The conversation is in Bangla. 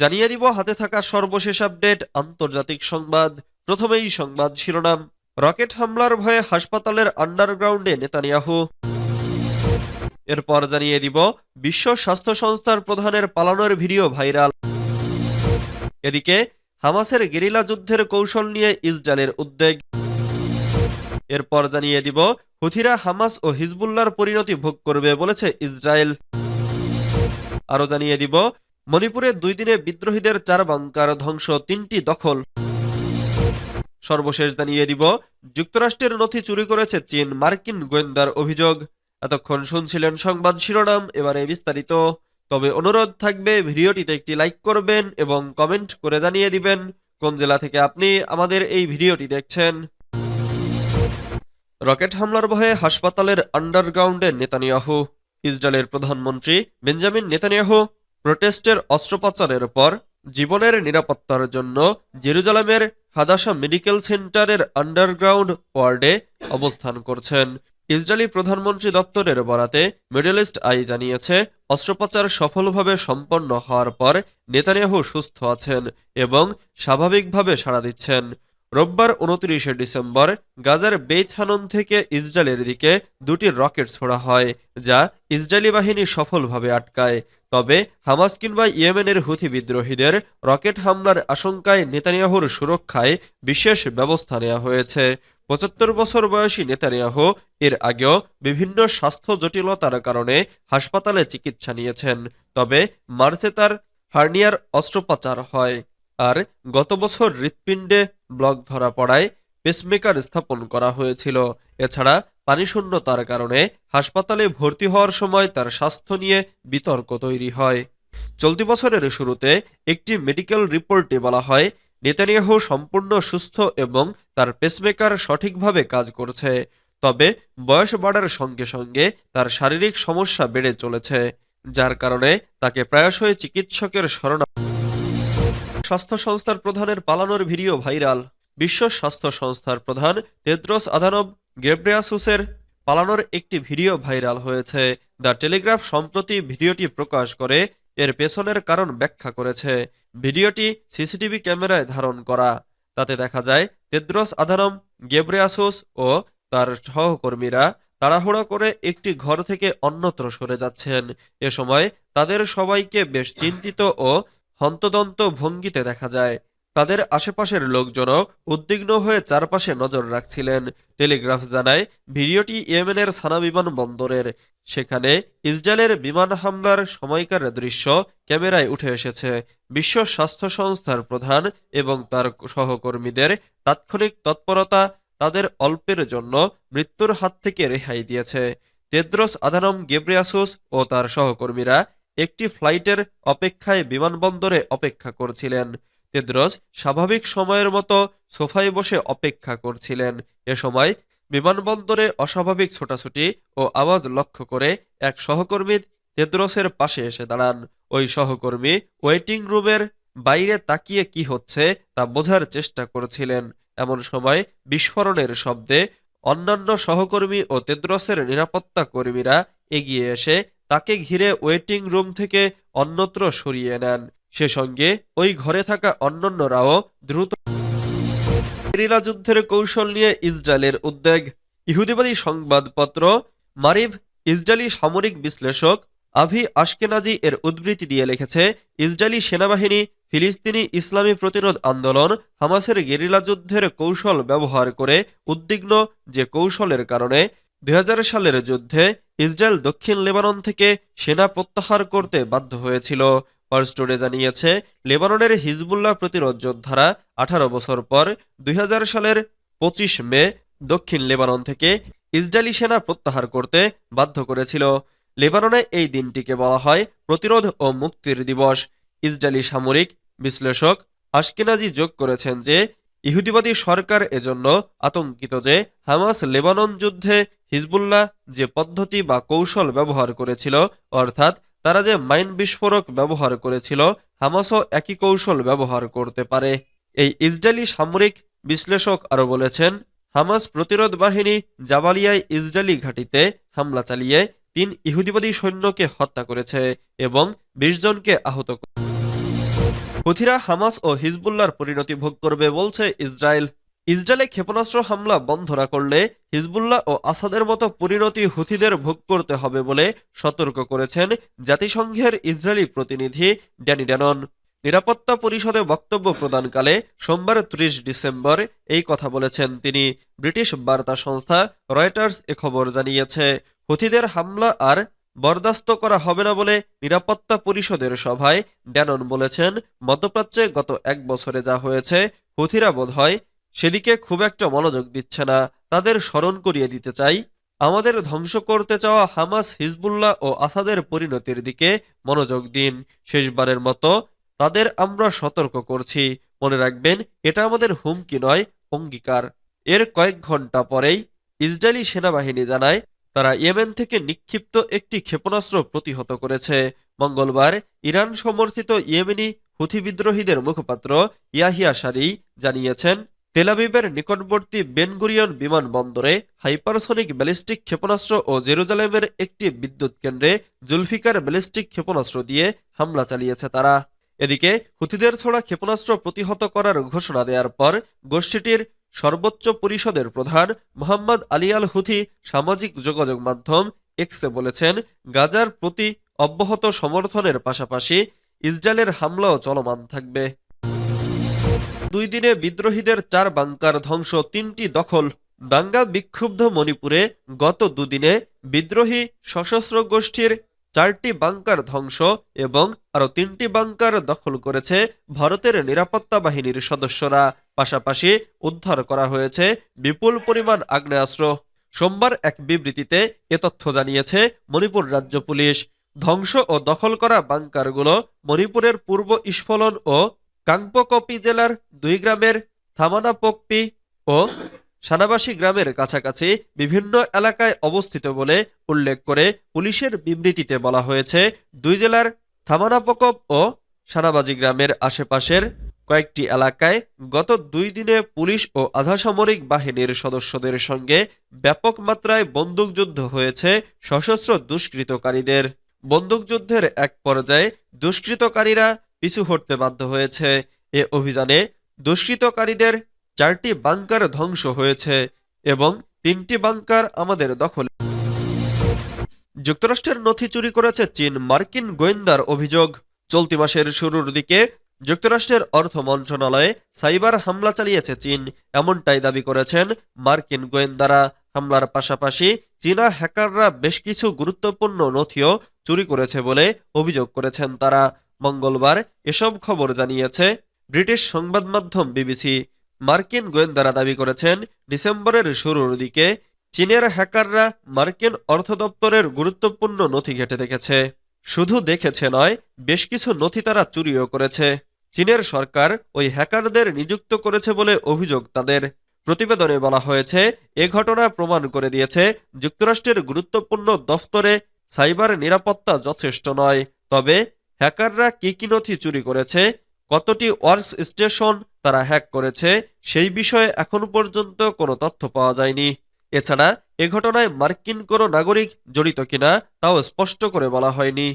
জানিয়ে দিব, হাতে থাকা সর্বশেষ আপডেট, আন্তর্জাতিক সংবাদ, প্রথমেই সংবাদ শিরোনাম। রকেট হামলার ভয়ে হাসপাতালের আন্ডারগ্রাউন্ডে নেতানিয়াহু। এরপর জানিয়ে দিব, বিশ্ব স্বাস্থ্য সংস্থার প্রধানের পালানোর ভিডিও ভাইরাল। এদিকে, হামাসের গেরিলা যুদ্ধের কৌশল নিয়ে ইসরায়েলের উদ্বেগ। এরপর জানিয়ে দিব, হুথিরা হামাস ও হিজবুল্লার পরিণতি ভোগ করবে বলেছে ইসরায়েল। আরও জানিয়ে দিব মণিপুরে দুই দিনে বিদ্রোহীদের চার বাংকার ধ্বংস, তিনটি দখল। সর্বশেষ জানিয়ে দিব, যুক্তরাষ্ট্রের নথি চুরি করেছে চীন, মার্কিন গোয়েন্দার অভিযোগ। এতক্ষণ শুনছিলেন সংবাদ শিরোনাম, এবারে বিস্তারিত। তবে অনুরোধ থাকবে, ভিডিওটিতে একটি লাইক করবেন এবং কমেন্ট করে জানিয়ে দিবেন কোন জেলা থেকে আপনি আমাদের এই ভিডিওটি দেখছেন। রকেট হামলার ভয়ে হাসপাতালের আন্ডারগ্রাউন্ডে নেতানিয়াহু, ইসরায়েলের প্রধানমন্ত্রী বেঞ্জামিন নেতানিয়াহু প্রোটেস্টের অস্ত্রোপচারের পর জীবনের নিরাপত্তার জন্য জেরুজালেমের হাদাসা মেডিকেল সেন্টারের আন্ডারগ্রাউন্ড ওয়ার্ডে অবস্থান করছেন। ইসরায়েলি প্রধানমন্ত্রী দপ্তরের বরাতে মিডল ইস্ট আই জানিয়েছে, অস্ত্রোপচার সফলভাবে সম্পন্ন হওয়ার পর নেতানিয়াহু সুস্থ আছেন এবং স্বাভাবিকভাবে সাড়া দিচ্ছেন। রোববার উনত্রিশে ডিসেম্বর গাজার বেইথানন থেকে ইসরায়েলের দিকে দুটি রকেট ছোড়া হয়, যা ইসরায়েলি বাহিনী সফলভাবে আটকায়। তবে হামাস কিংবা ইয়েমেনের হুথি বিদ্রোহীদের রকেট হামলার আশঙ্কায় নেতানিয়াহুর সুরক্ষায় বিশেষ ব্যবস্থা নেওয়া হয়েছে। পঁচাত্তর বছর বয়সী নেতানিয়াহু এর আগেও বিভিন্ন স্বাস্থ্য জটিলতার কারণে হাসপাতালে চিকিৎসা নিয়েছেন, তবে মার্চে তার হার্নিয়ার অস্ত্রোপচার হয়। আর গত বছর হৃৎপিণ্ডে ব্লক ধরা পড়ায় পেসমেকার স্থাপন করা হয়েছিল। এছাড়া পানিশূন্যতার কারণে হাসপাতালে ভর্তি হওয়ার সময় তার স্বাস্থ্য নিয়ে বিতর্ক তৈরি হয়। চলতি বছরের শুরুতে একটি মেডিকেল রিপোর্টে বলা হয়, নেতানিয়াহু সম্পূর্ণ সুস্থ এবং তার পেসমেকার সঠিকভাবে কাজ করছে, তবে বয়স বাড়ার সঙ্গে সঙ্গে তার শারীরিক সমস্যা বেড়ে চলেছে, যার কারণে তাকে প্রায়শই চিকিৎসকের শরণা স্বাস্থ্য সংস্থার প্রধানের পালানোর ভিডিও ভাইরাল। বিশ্ব স্বাস্থ্য সংস্থার প্রধান তেদ্রস আধানব গেব্রেয়াসুসের পালানোর একটি ভিডিও ভাইরাল হয়েছে। দ্য টেলিগ্রাফ সম্প্রতি ভিডিওটি প্রকাশ করে, এর পেছনের কারণ ব্যাখ্যা করেছে। ভিডিওটি সিসিটিভি ক্যামেরায় ধারণ করা। তাতে দেখা যায়, তেদ্রস আধানম গেব্রেয়াসুস ও তার সহকর্মীরা তাড়াহুড়ো করে একটি ঘর থেকে অন্যত্র সরে যাচ্ছেন। এ সময় তাদের সবাইকে বেশ চিন্তিত ও হন্তদন্ত ভঙ্গিতে দেখা যায়। তাদের আশেপাশের লোকজনও উদ্বিগ্ন হয়ে চারপাশে নজর রাখছিলেন। টেলিগ্রাফ জানায়, ভিডিওটি ইয়েমেনের সানা বিমানবন্দরের। সেখানে ইসরায়েলের বিমান হামলার সময়কার দৃশ্য ক্যামেরায় উঠে এসেছে। বিশ্ব স্বাস্থ্য সংস্থার প্রধান এবং তার সহকর্মীদের তাৎক্ষণিক তৎপরতা তাদের অল্পের জন্য মৃত্যুর হাত থেকে রেহাই দিয়েছে। তেদ্রস আধানম গেব্রিয়াসুস ও তার সহকর্মীরা একটি ফ্লাইটের অপেক্ষায় বিমানবন্দরে অপেক্ষা করছিলেন। তেদ্রস স্বাভাবিক সময়ের মতো সোফায় বসে অপেক্ষা করছিলেন। এ সময় বিমানবন্দরে অস্বাভাবিক ছোটাছুটি ও আওয়াজ লক্ষ্য করে এক সহকর্মী তেদ্রসের পাশে এসে দাঁড়ান। ওই সহকর্মী ওয়েটিং রুমের বাইরে তাকিয়ে কি হচ্ছে তা বোঝার চেষ্টা করছিলেন। এমন সময় বিস্ফোরণের শব্দে অন্যান্য সহকর্মী ও তেদ্রসের নিরাপত্তা কর্মীরা এগিয়ে এসে তাকে ঘিরে ওয়েটিং রুম থেকে অন্যত্র সরিয়ে নেন। সে সঙ্গে ওই ঘরে থাকা অন্যান্যরাও দ্রুত গেরিলা যুদ্ধের কৌশল নিয়ে ইসরায়েলের উদ্বেগ। ইহুদিবাদী সংবাদপত্র মারিভ ইসরায়েলি সামরিক বিশ্লেষক আভি আশকেনাজি এর উদ্ধৃতি দিয়ে লিখেছে, ইসরায়েলি সেনাবাহিনী ফিলিস্তিনি ইসলামী প্রতিরোধ আন্দোলন হামাসের গেরিলা যুদ্ধের কৌশল ব্যবহার করে উদ্বিগ্ন যে কৌশলের কারণে দু হাজার সালের যুদ্ধে ইসরায়েল দক্ষিণ লেবানন থেকে সেনা প্রত্যাহার করতে বাধ্য হয়েছিল। ফার্স্টোরে জানিয়েছে, লেবাননের হিজবুল্লাহ প্রতিরোধ যোদ্ধারা আঠারো বছর পর দুই হাজার সালের পঁচিশ মে দক্ষিণ লেবানন থেকে ইসরায়েলি সেনা প্রত্যাহার করতে বাধ্য করেছিল। লেবাননে এই দিনটিকে বলা হয় প্রতিরোধ ও মুক্তির দিবস। ইসরায়েলি সামরিক বিশ্লেষক আশকেনাজি যোগ করেছেন যে, ইহুদিবাদী সরকার এজন্য আতঙ্কিত যে, হামাস লেবানন যুদ্ধে হিজবুল্লাহ যে পদ্ধতি বা কৌশল ব্যবহার করেছিল, অর্থাৎ তারা যে মাইন বিস্ফোরক ব্যবহার করেছিল, হামাসও একই কৌশল ব্যবহার করতে পারে। এই ইসরায়েলি সামরিক বিশ্লেষক আরও বলেছেন, হামাস প্রতিরোধ বাহিনী জাবালিয়ায় ইসরায়েলি ঘাঁটিতে হামলা চালিয়ে তিন ইহুদিবাদী সৈন্যকে হত্যা করেছে এবং বিশ জনকে আহত করে হুথিরা হামাস ও হিজবুল্লার পরিণতি ভোগ করবে বলছে ইসরায়েল। ইসরায়েলে ক্ষেপণাস্ত্র হামলা বন্ধ না করলে হিজবুল্লাহ ও আসাদের মতো পরিণতি হুথিদের ভোগ করতে হবে বলে সতর্ক করেছেন জাতিসংঘের ইসরায়েলি প্রতিনিধি ড্যানি ড্যানন। নিরাপত্তা পরিষদে বক্তব্য প্রদানকালে সোমবার ত্রিশ ডিসেম্বর এই কথা বলেছেন তিনি। ব্রিটিশ বার্তা সংস্থা রয়টার্স এ খবর জানিয়েছে, হুথিদের হামলা আর বরদাস্ত করা হবে না বলে নিরাপত্তা পরিষদের সভায় ড্যানন বলেছেন, মধ্যপ্রাচ্যে গত এক বছরে যা হয়েছে, হুথিরা বোধহয় সেদিকে খুব একটা মনোযোগ দিচ্ছে না। তাদের স্মরণ করিয়ে দিতে চাই। আমাদের ধ্বংস করতে চাওয়া হামাস, হিজবুল্লাহ ও আসাদের পরিণতির দিকে মনোযোগ দিন। শেষবারের মতো তাদের আমরা সতর্ক করছি। মনে রাখবেন, এটা আমাদের হুমকি নয়, অঙ্গীকার। এর কয়েক ঘণ্টা পরেই ইসরায়েলি সেনাবাহিনী জানায়, তারা ইয়েমেন থেকে নিক্ষিপ্ত একটি ক্ষেপণাস্ত্র প্রতিহত করেছে। মঙ্গলবার ইরান সমর্থিত ইয়েমেনি হুথি বিদ্রোহীদের মুখপাত্র ইয়াহিয়া সারি জানিয়েছেন তেলাবিবের নিকটবর্তী বেনগুরিয়ন বিমানবন্দরে হাইপারসনিক ব্যালিস্টিক ক্ষেপণাস্ত্র ও জেরুজালেমের একটি বিদ্যুৎ কেন্দ্রে জুলফিকার ব্যালিস্টিক ক্ষেপণাস্ত্র দিয়ে হামলা চালিয়েছে তারা। এদিকে হুথিদের ছোড়া ক্ষেপণাস্ত্র প্রতিহত করার ঘোষণা দেওয়ার পর গোষ্ঠীটির সর্বোচ্চ পরিষদের প্রধান মোহাম্মদ আলী আল হুথি সামাজিক যোগাযোগ মাধ্যম এক্সে বলেছেন, গাজার প্রতি অব্যাহত সমর্থনের পাশাপাশি ইসরায়েলের হামলাও চলমান থাকবে। দুই দিনে বিদ্রোহীদের চার বাংকার ধ্বংস, তিনটি দখল। দাঙ্গা বিক্ষুব্ধ মণিপুরে গত দুদিনে বিদ্রোহী সশস্ত্র গোষ্ঠীর চারটি বাংকার ধ্বংস এবং আরও তিনটি বাংকার দখল করেছে ভারতের নিরাপত্তা বাহিনীর সদস্যরা। পাশাপাশি উদ্ধার করা হয়েছে বিপুল পরিমাণ আগ্নেয়াস্ত্র। সোমবার এক বিবৃতিতে এ তথ্য জানিয়েছে মণিপুর রাজ্য পুলিশ। ধ্বংস ও দখল করা বাংকারগুলো মণিপুরের পূর্ব ইস্ফলন ও কাংপকপি জেলার দুই গ্রামের থামানাপকপি ও সানাবাসী গ্রামের কাছাকাছি বিভিন্ন এলাকায় অবস্থিত বলে উল্লেখ করে পুলিশের বিবৃতিতে বলা হয়েছে, দুই জেলার থামানাপকপ ও সানাবাজি গ্রামের আশেপাশের কয়েকটি এলাকায় গত দুই দিনে পুলিশ ও আধাসামরিক বাহিনীর সদস্যদের সঙ্গে ব্যাপক মাত্রায় বন্দুকযুদ্ধ হয়েছে সশস্ত্র দুষ্কৃতকারীদের। বন্দুকযুদ্ধের এক পর্যায়ে দুষ্কৃতকারীরা পিছু হটতে বাধ্য হয়েছে। এ অভিযানে দুষ্কৃতকারীদের চারটি বাংকার ধ্বংস হয়েছে এবং তিনটি বাংকার আমাদের দখলে। যুক্তরাষ্ট্রের নথি চুরি করেছে চীন। মার্কিন গোয়েন্দার অভিযোগ, চলতি মাসের শুরুর দিকে যুক্তরাষ্ট্রের অর্থ মন্ত্রণালয়ে সাইবার হামলা চালিয়েছে চীন। এমনটাই দাবি করেছেন মার্কিন গোয়েন্দারা। হামলার পাশাপাশি চীনা হ্যাকাররা বেশ কিছু গুরুত্বপূর্ণ নথিও চুরি করেছে বলে অভিযোগ করেছেন তারা। মঙ্গলবার এসব খবর জানিয়েছে ব্রিটিশ সংবাদ মাধ্যম বিবিসি। মার্কিন গোয়েন্দারা দাবি করেছেন, ডিসেম্বরের শুরুর দিকে চীনের হ্যাকাররা মার্কিন অর্থ দপ্তরের গুরুত্বপূর্ণ নথি ঘেটে দেখেছে। শুধু দেখেছে নয়, বেশ কিছু নথি তারা চুরিও করেছে। চীনের সরকার ওই হ্যাকারদের নিযুক্ত করেছে বলে অভিযোগ তাদের। প্রতিবেদনে বলা হয়েছে, এ ঘটনা প্রমাণ করে দিয়েছে যুক্তরাষ্ট্রের গুরুত্বপূর্ণ দফতরে সাইবার নিরাপত্তা যথেষ্ট নয়। তবে হ্যাকাররা কি কি নথি চুরি করেছে, কতটি ওয়ার্কস স্টেশন তারা হ্যাক করেছে, সেই বিষয়ে এখন পর্যন্ত কোনো তথ্য পাওয়া যায়নি। এছাড়া এ ঘটনায় মার্কিন কোনো নাগরিক জড়িত কিনা, তাও স্পষ্ট করে বলা হয়নি।